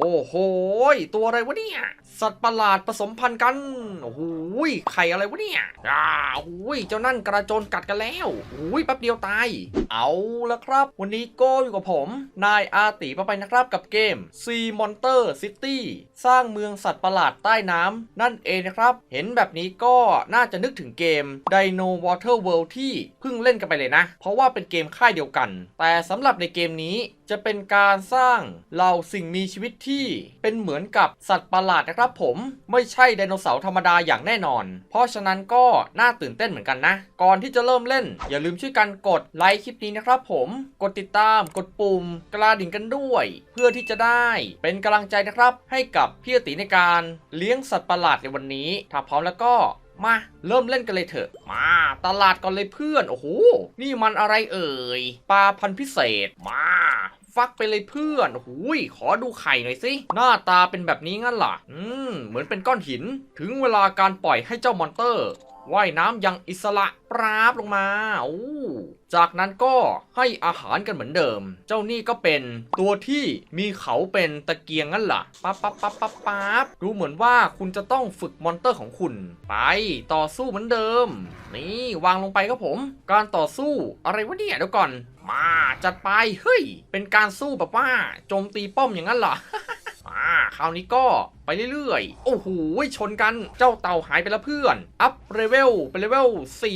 โอ้โห ตัวอะไรวะเนี่ย สัตว์ประหลาดผสมพันธุ์กัน โอ้โหยไข่อะไรวะเนี่ยอ่าโอ้โหยเจ้านั่นกระโจนกัดกันแล้วโอ้โหยแป๊บเดียวตาย เอาละครับ วันนี้ก็อยู่กับผม นายอาติปะไปนะครับกับเกม Sea Monster City สร้างเมืองสัตว์ประหลาดใต้น้ำนั่นเองนะครับ เห็นแบบนี้ก็น่าจะนึกถึงเกม Dino Water World ที่เพิ่งเล่นกันไปเลยนะ เพราะว่าเป็นเกมค่ายเดียวกัน แต่สำหรับในเกมนี้จะเป็นการสร้างเหล่าสิ่งมีชีวิตที่เป็นเหมือนกับสัตว์ประหลาดนะครับผมไม่ใช่ไดโนเสาร์ธรรมดาอย่างแน่นอน เพราะฉะนั้นก็น่าตื่นเต้นเหมือนกันนะ ก่อนที่จะเริ่มเล่น อย่าลืมช่วยกันกดไลค์คลิปนี้นะครับผมกดติดตามกดปุ่มกระดิ่งกันด้วย เพื่อที่จะได้เป็นกำลังใจนะครับ ให้กับพี่อติในการเลี้ยงสัตว์ประหลาดในวันนี้ถ้าพร้อมแล้วก็มาเริ่มเล่นกันเลยเถอะ มาตลาดก่อนเลยเพื่อน โอ้โห นี่มันอะไรเอ่ย ปลาพันธุ์พิเศษ มา ฟักไปเลยเพื่อนหุยขอดูไข่หน่อยสิ หน้าตาเป็นแบบนี้งั้นล่ะ อืม เหมือนเป็นก้อนหิน ถึงเวลาการปล่อยให้เจ้ามอนเตอร์ ว่ายน้ำอยังอิสระปราบลงมาโอ้จากนั้นก็ให้อาหารกันเหมือนเดิม เจ้านี่ก็เป็นตัวที่มีเขาเป็นตะเกียงงั้นล่ะปั๊บปั๊บปั๊บปั๊บปั๊บดูเหมือนว่าคุณจะต้องฝึกมอนเตอร์ของคุณ ไปต่อสู้เหมือนเดิม นี่วางลงไปครับผม การต่อสู้อะไรวะเนี่ยเดี๋ยวก่อน มาจัดไปเฮ้ย เป็นการสู้แบบว่าโจมตีป้อมอย่างนั้นเหรอ คราวนี้ก็ไปเรื่อยๆ โอ้โหชนกันเจ้าเต่าหายไปแล้วเพื่อน อัพเลเวลไปเลเวล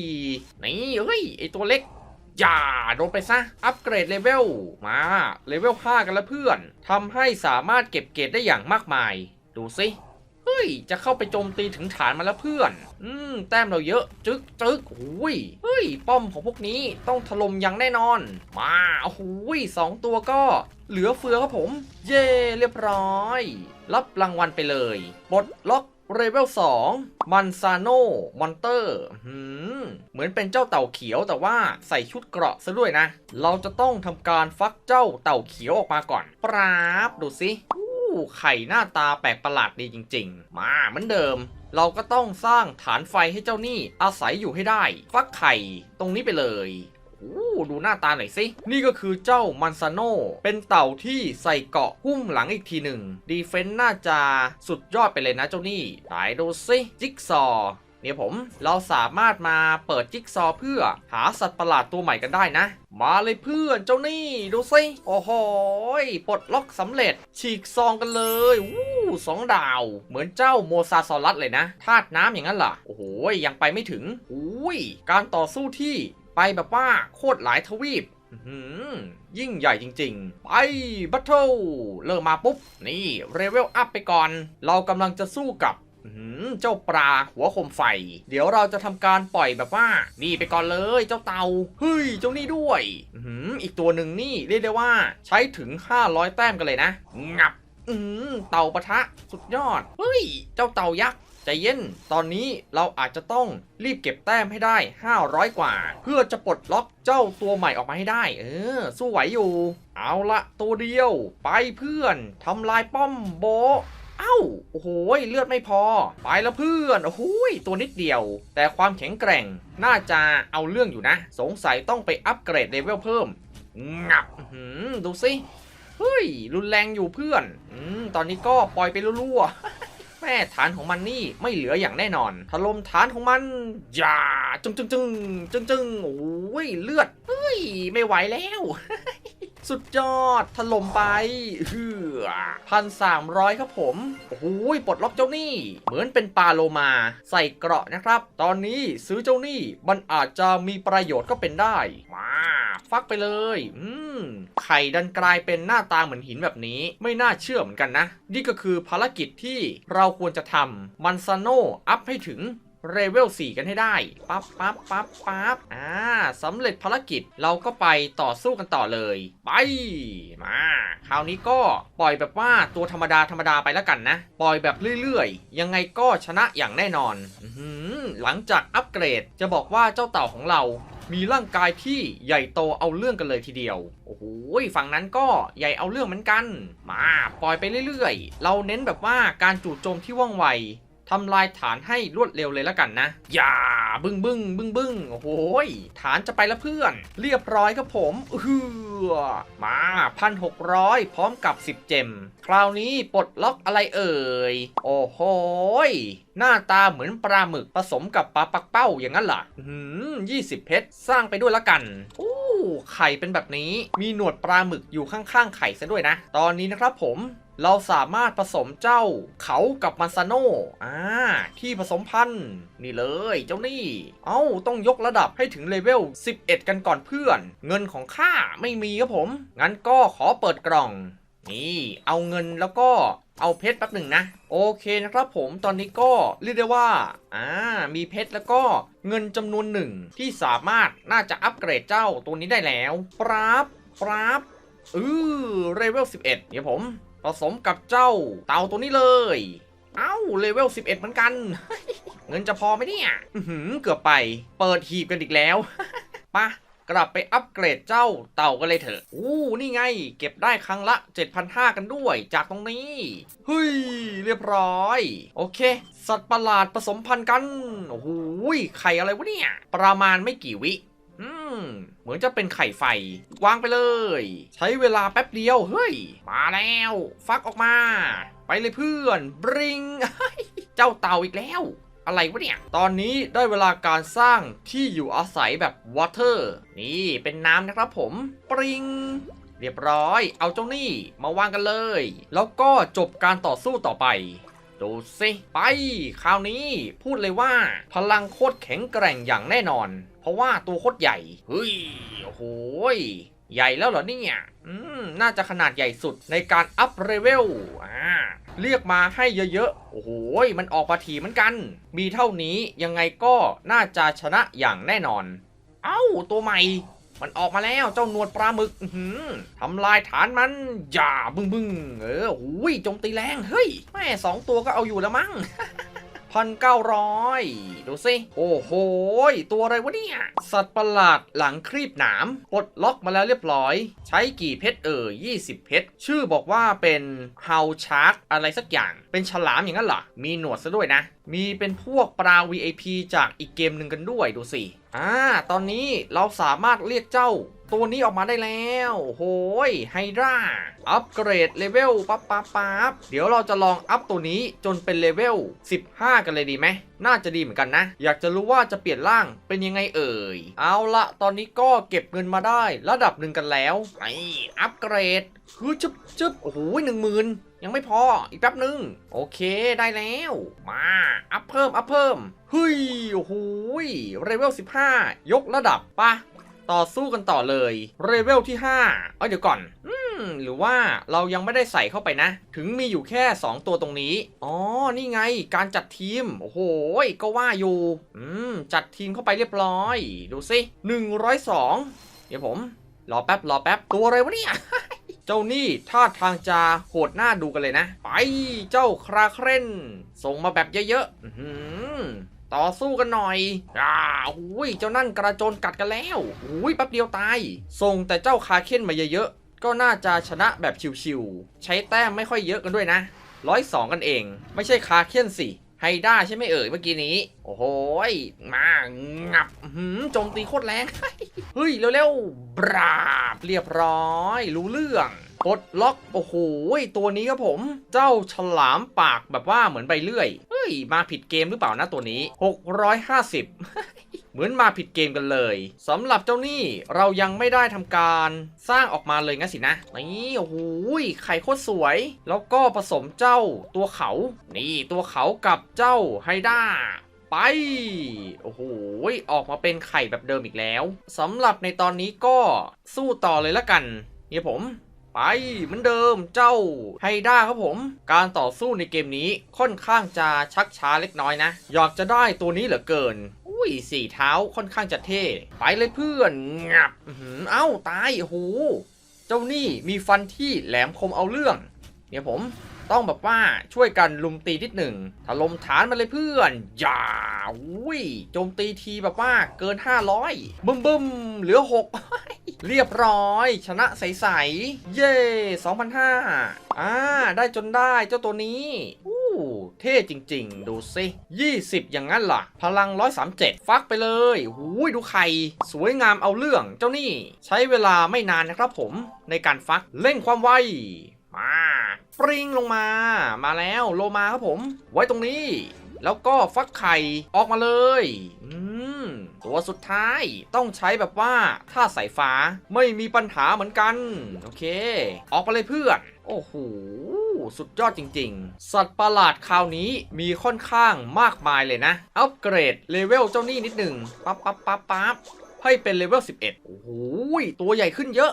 4นี่เฮ้ยไอตัวเล็กอย่าโดนไปซะ อัปเกรดเลเวลมาเลเวล5กันแล้วเพื่อนทำให้สามารถเก็บเกรดได้อย่างมากมาย ดูสิ ฮ้ย จะเข้าไปโจมตีถึงฐานมาแล้วเพื่อน อืม แต้มเราเยอะจึกจึกหุยเฮ้ย ป้อมของพวกนี้ต้องถล่มอย่างแน่นอน มาโอ้โหยสองตัวก็เหลือเฟือครับผม เย่เรียบร้อย รับรางวัลไปเลยปลดล็อกเลเวล2มันซาโนมอนเตอร์หืมเหมือนเป็นเจ้าเต่าเขียวแต่ว่าใส่ชุดเกราะซะด้วยนะ เราจะต้องทำการฟักเจ้าเต่าเขียวออกมาก่อน ปราบ ดูสิ ไข่หน้าตาแปลกประหลาดดีจริง ๆ มาเหมือนเดิม เราก็ต้องสร้างฐานไฟให้เจ้านี่อาศัยอยู่ให้ได้ฟักไข่ตรงนี้ไปเลยโอ้ดูหน้าตาหน่อยสิ นี่ก็คือเจ้ามันซาโนเป็นเต่าที่ใส่เกาะหุ้มหลังอีกทีหนึ่ง ดีเฟนต์น่าจะสุดยอดไปเลยนะเจ้านี่ไหนดูสิ จิ๊กซอ เนี่ยผมเราสามารถมาเปิดจิ๊กซอว์เพื่อหาสัตว์ประหลาดตัวใหม่กันได้นะ มาเลยเพื่อนเจ้านี่ดูสิโอ้โหปลดล็อกสำเร็จ ฉีกซองกันเลยวู้สองดาว เหมือนเจ้าโมซาซอรัสเลยนะธาตุน้ำอย่างนั้นล่ะ โอ้โหยยังไปไม่ถึงอุ้ยการต่อสู้ที่ไปแบบว่าโคตรหลายทวีปยิ่งใหญ่จริงๆ ไปบัตเทิลเริ่มมาปุ๊บ นี่ เรเวลอัพไปก่อน เรากำลังจะสู้กับ เจ้าปลาหัวคมไฟ เดี๋ยวเราจะทำการปล่อยแบบว่า นี่ไปก่อนเลยเจ้าเตาเฮ้ยเจ้านี่ด้วยอืออีกตัวหนึ่งนี่เรียกได้ว่าใช้ถึง 500 แต้มกันเลยนะ งับอืมเต่าปะทะสุดยอด เฮ้ย เจ้าเต่ายักษ์ใจเย็น ตอนนี้เราอาจจะต้องรีบเก็บแต้มให้ได้ 500 กว่า เพื่อจะปลดล็อกเจ้าตัวใหม่ออกมาให้ได้ เออ สู้ไหวอยู่ เอาละตัวเดียว ไปเพื่อนทำลายป้อมโบ อ้าโอ้โหเลือดไม่พอ ไปแล้วเพื่อนโอ้โหยตัวนิดเดียว แต่ความแข็งแกร่งน่าจะเอาเรื่องอยู่นะ สงสัยต้องไปอัปเกรดเลเวลเพิ่มงับหือดูสิเฮ้ย รุนแรงอยู่เพื่อนอืมตอนนี้ก็ปล่อยไปรั่วๆ แม่ฐานของมันนี่ไม่เหลืออย่างแน่นอน ถล่มฐานของมันอย่าจึงจึงจึงจึงจึงโอ้ยเลือด เฮ้ย ไม่ไหวแล้ว สุดยอดถล่มไปเฮือพันสามร้อยครับผม โอ้โหปลดล็อกเจ้าหนี้ เหมือนเป็นปลาโลมา ใส่เกราะนะครับ ตอนนี้ซื้อเจ้าหนี้มันอาจจะมีประโยชน์ก็เป็นได้ มาฟักไปเลย อืม ไข่ดันกลายเป็นหน้าตาเหมือนหินแบบนี้ ไม่น่าเชื่อเหมือนกันนะ นี่ก็คือภารกิจที่เราควรจะทำมันซาโนอัพให้ถึง เลเวล4กันให้ได้ปั๊บปั๊บปั๊บปั๊บอ่าสำเร็จภารกิจเราก็ไปต่อสู้กันต่อเลย ไปมาคราวนี้ก็ปล่อยแบบว่าตัวธรรมดาธรรมดาไปแล้วกันนะ ปล่อยแบบเรื่อยๆ ยังไงก็ชนะอย่างแน่นอนอืหลังจากอัปเกรดจะบอกว่าเจ้าเต่าของเรามีร่างกายที่ใหญ่โตเอาเรื่องกันเลยทีเดียว โอ้โห ฝั่งนั้นก็ใหญ่เอาเรื่องเหมือนกัน มาปล่อยไปเรื่อยๆ เราเน้นแบบว่าการจู่โจมที่ว่องไว ทำลายฐานให้รวดเร็วเลยแล้วกันนะ อย่าบึ้งบึ้งบึ้งบึ้งโอ้โหยฐานจะไปล้วเพื่อน เรียบร้อยครับผมเออมาพันหกร้อยพร้อมกับ 10 เจม คราวนี้ปลดล็อกอะไรเอ่ย โอ้โหหน้าตาเหมือนปลาหมึกผสมกับปลาปักเป้าอย่างนั้นเหรอหืมยี่สิบเพชรสร้างไปด้วยละกันโอ้ไข่เป็นแบบนี้มีหนวดปลาหมึกอยู่ข้างๆไข่ซะด้วยนะ ตอนนี้นะครับผม เราสามารถผสมเจ้าเขากับมันซาโนอ่าที่ผสมพันธุ์นี่เลยเจ้านี่ เอ้าต้องยกระดับให้ถึงเลเวล 11 กันก่อนเพื่อน เงินของข้าไม่มีครับผม งั้นก็ขอเปิดกล่อง นี่เอาเงินแล้วก็เอาเพชรแป๊บหนึ่งนะ โอเคนะครับผมตอนนี้ก็เรียกได้ว่าอ่ามีเพชรแล้วก็เงินจำนวนหนึ่งที่สามารถน่าจะอัปเกรดเจ้าตัวนี้ได้แล้วปราบปราบเออเลเวล11 เดี๋ยวผม ผสมกับเจ้าเต่าตัวนี้เลย เอ้าเลเวล 11 เหมือนกัน เงินจะพอไหมเนี่ยเกือบไป เปิดหีบกันอีกแล้วปะกลับไปอัปเกรดเจ้าเต่ากันเลยเถอะ อู้ นี่ไง เก็บได้ครั้งละ 7,500 กันด้วย จากตรงนี้ เฮ้ย เรียบร้อย โอเค สัตว์ประหลาดผสมพันธุ์กัน โอ้โหไข่อะไรวะเนี่ย ประมาณไม่กี่วิ เหมือนจะเป็นไข่ไฟวางไปเลย ใช้เวลาแป๊บเดียว เฮ้ย มาแล้ว ฟักออกมา ไปเลยเพื่อนบริง เจ้าเต่าอีกแล้ว อะไรวะเนี่ย ตอนนี้ได้เวลาการสร้างที่อยู่อาศัยแบบวอเตอร์นี่เป็นน้ำนะครับผม ปริงเรียบร้อย เอาเจ้านี่มาวางกันเลย แล้วก็จบการต่อสู้ต่อไป ดูสิไป คราวนี้พูดเลยว่า พลังโคตรแข็งแกร่งอย่างแน่นอน เพราะว่าตัวโคตรใหญ่ เฮ้ย โอ้โหยใหญ่แล้วเหรอเนี่ยอืม น่าจะขนาดใหญ่สุดในการอัพเลเวล อ่า เรียกมาให้เยอะๆ โอ้โห มันออกมาทีเหมือนกัน มีเท่านี้ยังไงก็น่าจะชนะอย่างแน่นอน เอ้า ตัวใหม่ มันออกมาแล้วเจ้าหนวดปลาหมึกหือทำลายฐานมันอย่าบึ้งบึ้งเออหูยโจมตีแรงเฮ้ยแม่สองตัวก็เอาอยู่แล้วมั้งพันเก้าร้อยดูสิ โอ้โห ตัวอะไรวะเนี่ย สัตว์ประหลาดหลังครีบหนามปลดล็อกมาแล้วเรียบร้อย ใช้กี่เพชรเอ่ย20 เพชร ชื่อบอกว่าเป็นเฮาชาร์กอะไรสักอย่าง เป็นฉลามอย่างนั้นเหรอ มีหนวดซะด้วยนะ มีเป็นพวกปลา VIP จากอีกเกมหนึ่งกันด้วยดูสิ อ่า ตอนนี้เราสามารถเรียกเจ้าตัวนี้ออกมาได้แล้วโอ้โหยไฮดราอัปเกรดเลเวลปั๊บปั๊บปั๊บเดี๋ยวเราจะลองอัพตัวนี้จนเป็นเลเวล 15 กันเลยดีไหม น่าจะดีเหมือนกันนะ อยากจะรู้ว่าจะเปลี่ยนร่างเป็นยังไงเอ่ย เอาละตอนนี้ก็เก็บเงินมาได้ระดับหนึ่งกันแล้ว ไออัปเกรดคือจึ๊บจึ๊บโอ้โหหนึ่งหมื่น ยังไม่พออีกแป๊บหนึ่งโอเคได้แล้ว มา อัพเพิ่ม อัพเพิ่มเฮ้ยโอ้โหเลเวล15 ยกระดับปะต่อสู้กันต่อเลยเลเวลที่ 5 เอ้ยเดี๋ยวก่อนอืหรือว่าเรายังไม่ได้ใส่เข้าไปนะ ถึงมีอยู่แค่ 2 ตัวตรงนี้ อ๋อ นี่ไงการจัดทีม โอ้โห ก็ว่าอยู่ อืม จัดทีมเข้าไปเรียบร้อย ดูสิ102 เดี๋ยวผม รอแป๊บ รอแป๊บ ตัวอะไรวะเนี่ย จ้านี่ท่าทางจะโหดหน้าดูกันเลยนะ ไปเจ้าคราเครนส่งมาแบบเยอะๆอืต่อสู้กันหน่อยอ่าอุ้ยเจ้านั่นกระโจนกัดกันแล้วอุ้ยแป๊บเดียวตาย ส่งแต่เจ้าคาเคนมาเยอะๆ ก็น่าจะชนะแบบชิวๆ ใช้แต้มไม่ค่อยเยอะกันด้วยนะร้อยสองกันเอง ไม่ใช่คาเคนสิ ไฮด้าใช่ไหมเอ่ยเมื่อกี้นี้ โอ้โหมางับหืมโจมตีโคตรแรง เฮ้ย เร็วๆบราบเรียบร้อย รู้เรื่องกดล็อก โอ้โหตัวนี้ครับผม เจ้าฉลามปากแบบว่าเหมือนใบเลื่อย เฮ้ย มาผิดเกมหรือเปล่านะตัวนี้ 650 เหมือนมาผิดเกมกันเลยสำหรับเจ้านี่เรายังไม่ได้ทำการสร้างออกมาเลยงั้นสินะนี่โอ้โหไข่โคตรสวย แล้วก็ผสมเจ้าตัวเขา นี่ตัวเขากับเจ้าไฮด้าไป โอ้โห ออกมาเป็นไข่แบบเดิมอีกแล้วสำหรับในตอนนี้ก็สู้ต่อเลยละกันเนี่ยผม ไปเหมือนเดิมเจ้าไฮด้าครับผม การต่อสู้ในเกมนี้ค่อนข้างจะชักช้าเล็กน้อยนะ อยากจะได้ตัวนี้เหลือเกิน อุ้ยสี่เท้าค่อนข้างจะเท่ ไปเลยเพื่อนงับเอ้าตายโหเจ้านี่มีฟันที่แหลมคมเอาเรื่อง เนี่ยผมต้องแบบว่าช่วยกันลุมตีนิดหนึ่งถล่มฐานมาเลยเพื่อน อย่าอุ้ยโจมตีทีแบบว่าเกิน 500 บึ้มบึ้มเหลือ 6 เรียบร้อย ชนะใส ๆ เย่2,500อ่า ได้จนได้เจ้าตัวนี้อู้ เท่จริง ๆ ดูสิ20 อย่างนั้นล่ะ พลัง 137 ฟักไปเลยหูยดูไข่ สวยงามเอาเรื่องเจ้านี่ ใช้เวลาไม่นานนะครับผม ในการฟักเร่งความไวมาปริงลงมา มาแล้วโลมาครับผม ไว้ตรงนี้ แล้วก็ฟักไข่ออกมาเลยตัวสุดท้ายต้องใช้แบบว่าถ้าสายฟ้าไม่มีปัญหาเหมือนกัน โอเค ออกไปเลยเพื่อน โอ้โห สุดยอดจริง ๆ สัตว์ประหลาดคราวนี้มีค่อนข้างมากมายเลยนะ อัปเกรดเลเวลเจ้านี่นิดหนึ่งปั๊บปั๊บปั๊บปั๊บให้เป็นเลเวล11 โอ้โหตัวใหญ่ขึ้นเยอะ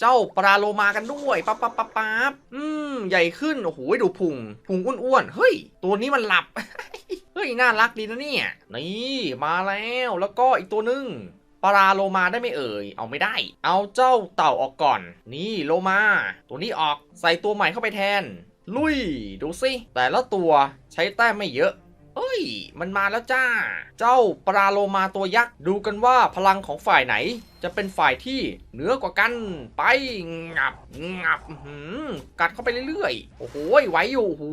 เจ้าปลาโลมากันด้วย ปั๊บปั๊บปั๊บปั๊บอืม ใหญ่ขึ้น โอ้โห ดูพุง พุงอ้วนๆ เฮ้ย ตัวนี้มันหลับ เฮ้ย น่ารักดีนะเนี่ย นี่ มาแล้ว แล้วก็อีกตัวนึง ปลาโลมาได้ไม่เอ่ย เอาไม่ได้ เอาเจ้าเต่าออกก่อน นี่โลมา ตัวนี้ออกใส่ตัวใหม่เข้าไปแทน ลุย ดูสิ แต่ละตัวใช้แต้มไม่เยอะ เอ้ย มันมาแล้วจ้า เจ้าปลาโลมาตัวยักษ์ ดูกันว่าพลังของฝ่ายไหน จะเป็นฝ่ายที่เหนือกว่ากัน ไปงับงับหือกัดเข้าไปเรื่อยๆ โอ้โหไหวอยู่โอ้โห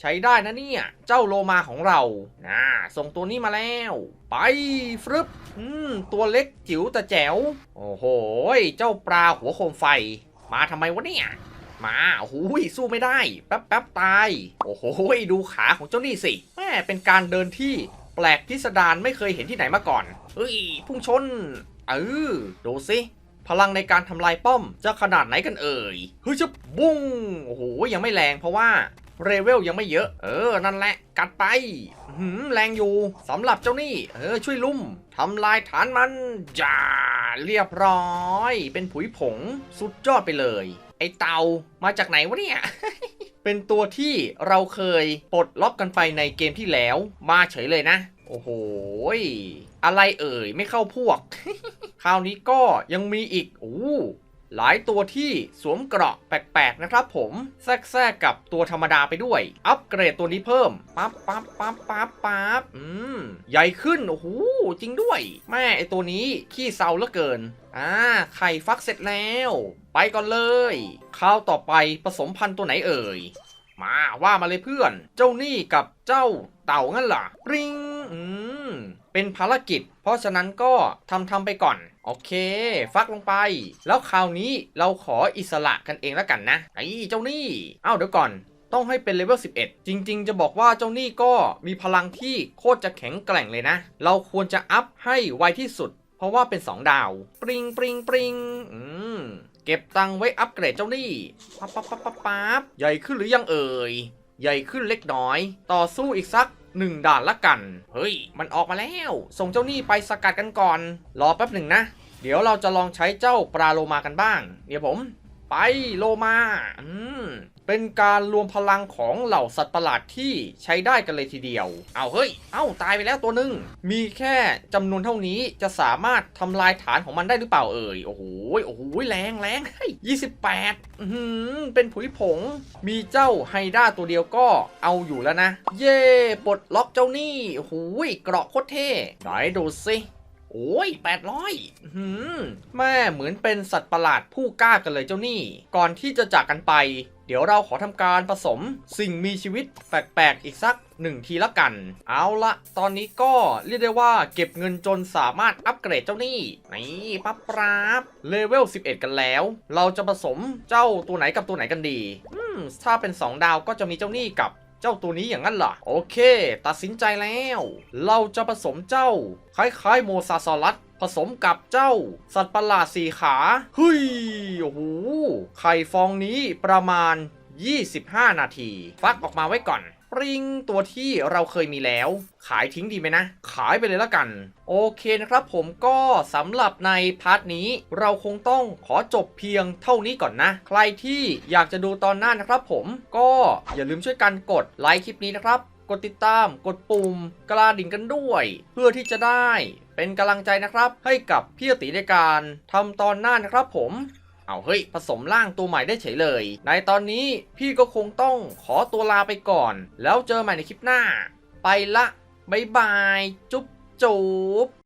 ใช้ได้นะเนี่ย เจ้าโลมาของเรานะส่งตัวนี้มาแล้ว ไปฟรึบอืมตัวเล็กจิ๋วแต่แจ๋ว โอ้โห เจ้าปลาหัวโคมไฟ มาทำไมวะเนี่ย มาโอ้โหสู้ไม่ได้ แป๊บแป๊บตาย โอ้โหดูขาของเจ้านี่สิแม่เป็นการเดินที่แปลกพิสดารไม่เคยเห็นที่ไหนมาก่อนเฮ้ยพุ่งชนเออดูสิพลังในการทำลายป้อมจะขนาดไหนกันเอ่ย เฮ้ยจะบุ้ง โอ้โห ยังไม่แรงเพราะว่าเรเวลยังไม่เยอะ เออ นั่นแหละ กัดไป หืม แรงอยู่สำหรับเจ้านี่ เออ ช่วยลุ่มทำลายฐานมันจ้าเรียบร้อย เป็นผุยผง สุดยอดไปเลย ไอเตามาจากไหนวะเนี่ย เป็นตัวที่เราเคยปลดล็อกกันไปในเกมที่แล้ว มาเฉยเลยนะ โอ้โหยอะไรเอ่ยไม่เข้าพวก คราวนี้ก็ยังมีอีก โอ้ หลายตัวที่สวมเกราะแปลกๆนะครับผมแทรกๆกับตัวธรรมดาไปด้วย อัปเกรดตัวนี้เพิ่มปั๊บปั๊บปั๊บปั๊บปั๊บอืมใหญ่ขึ้นโอ้โหจริงด้วย แม่ไอตัวนี้ขี้เซาเหลือเกินอ่าไข่ฟักเสร็จแล้ว ไปก่อนเลยข้าวต่อไปผสมพันธุ์ตัวไหนเอ่ยมาว่ามาเลยเพื่อน เจ้านี่กับเจ้าเต่างั้นเหรอปริงอืมเป็นภารกิจ ราะฉะนั้นก็ทำทำไปก่อน โอเค ฟักลงไป แล้วคราวนี้เราขออิสระกันเองแล้วกันนะ ไอ้เจ้านี่ เอ้าเดี๋ยวก่อนต้องให้เป็นเลเวล 11 จริง ๆ จะบอกว่าเจ้านี่ก็มีพลังที่โคตรจะแข็งแกร่งเลยนะ เราควรจะอัพให้ไวที่สุด เพราะว่าเป็น 2 ดาว ปริงปริงปริงอืม เก็บตังค์ไว้อัปเกรดเจ้านี่ปั๊บปั๊บปั๊บปั๊บปั๊บใหญ่ขึ้นหรือยังเอ่ย ใหญ่ขึ้นเล็กน้อย ต่อสู้อีกสักหนึ่งด่านละกัน เฮ้ย มันออกมาแล้ว ส่งเจ้านี่ไปสกัดกันก่อน รอแป๊บหนึ่งนะ เดี๋ยวเราจะลองใช้เจ้าปลาโลมากันบ้าง เดี๋ยวผม ไปโลมาอืมเป็นการรวมพลังของเหล่าสัตว์ประหลาดที่ใช้ได้กันเลยทีเดียว เอาเฮ้ย เอ้าตายไปแล้วตัวหนึ่ง มีแค่จำนวนเท่านี้จะสามารถทำลายฐานของมันได้หรือเปล่าเอ่ย โอ้โห โอ้โห แรงแรงยี่สิบแปดอือหือเป็นผุยผง มีเจ้าไฮด้าตัวเดียวก็เอาอยู่แล้วนะ เย่ปลดล็อกเจ้านี่โอ้โหเกราะโคตรเท่ไหนดูสิ โอ้ย800หืมแม่เหมือนเป็นสัตว์ประหลาดผู้กล้ากันเลยเจ้านี่ ก่อนที่จะจากกันไป เดี๋ยวเราขอทำการผสมสิ่งมีชีวิตแปลกๆอีกสักหนึ่งทีละกัน เอาละตอนนี้ก็เรียกได้ว่าเก็บเงินจนสามารถอัปเกรดเจ้านี่ นี่ปั๊บปราบเลเวล 11 กันแล้ว เราจะผสมเจ้าตัวไหนกับตัวไหนกันดี อืม ถ้าเป็น 2 ดาวก็จะมีเจ้านี่กับ เจ้าตัวนี้อย่างนั้นเหรอโอเค ตัดสินใจแล้ว เราจะผสมเจ้า คล้ายๆ โมซาซอรัสผสมกับเจ้า สัตว์ประหลาดสี่ขาเฮ้ยโอ้โหไข่ฟองนี้ประมาณ 25 นาที ฟักออกมาไว้ก่อนปริงตัวที่เราเคยมีแล้ว ขายทิ้งดีไหมนะ ขายไปเลยละกัน โอเคนะครับผมก็สำหรับในพาร์ทนี้ เราคงต้องขอจบเพียงเท่านี้ก่อนนะ ใครที่อยากจะดูตอนหน้านะครับผมก็อย่าลืมช่วยกันกดไลค์คลิปนี้นะครับ กดติดตาม กดปุ่ม กระดิ่งกันด้วย เพื่อที่จะได้เป็นกำลังใจนะครับ ให้กับพี่ติในการทำตอนหน้านะครับผม เอาเฮ้ย ผสมร่างตัวใหม่ได้เฉยเลย ในตอนนี้พี่ก็คงต้องขอตัวลาไปก่อน แล้วเจอใหม่ในคลิปหน้า ไปละบายบาย จุ๊บจุ๊บ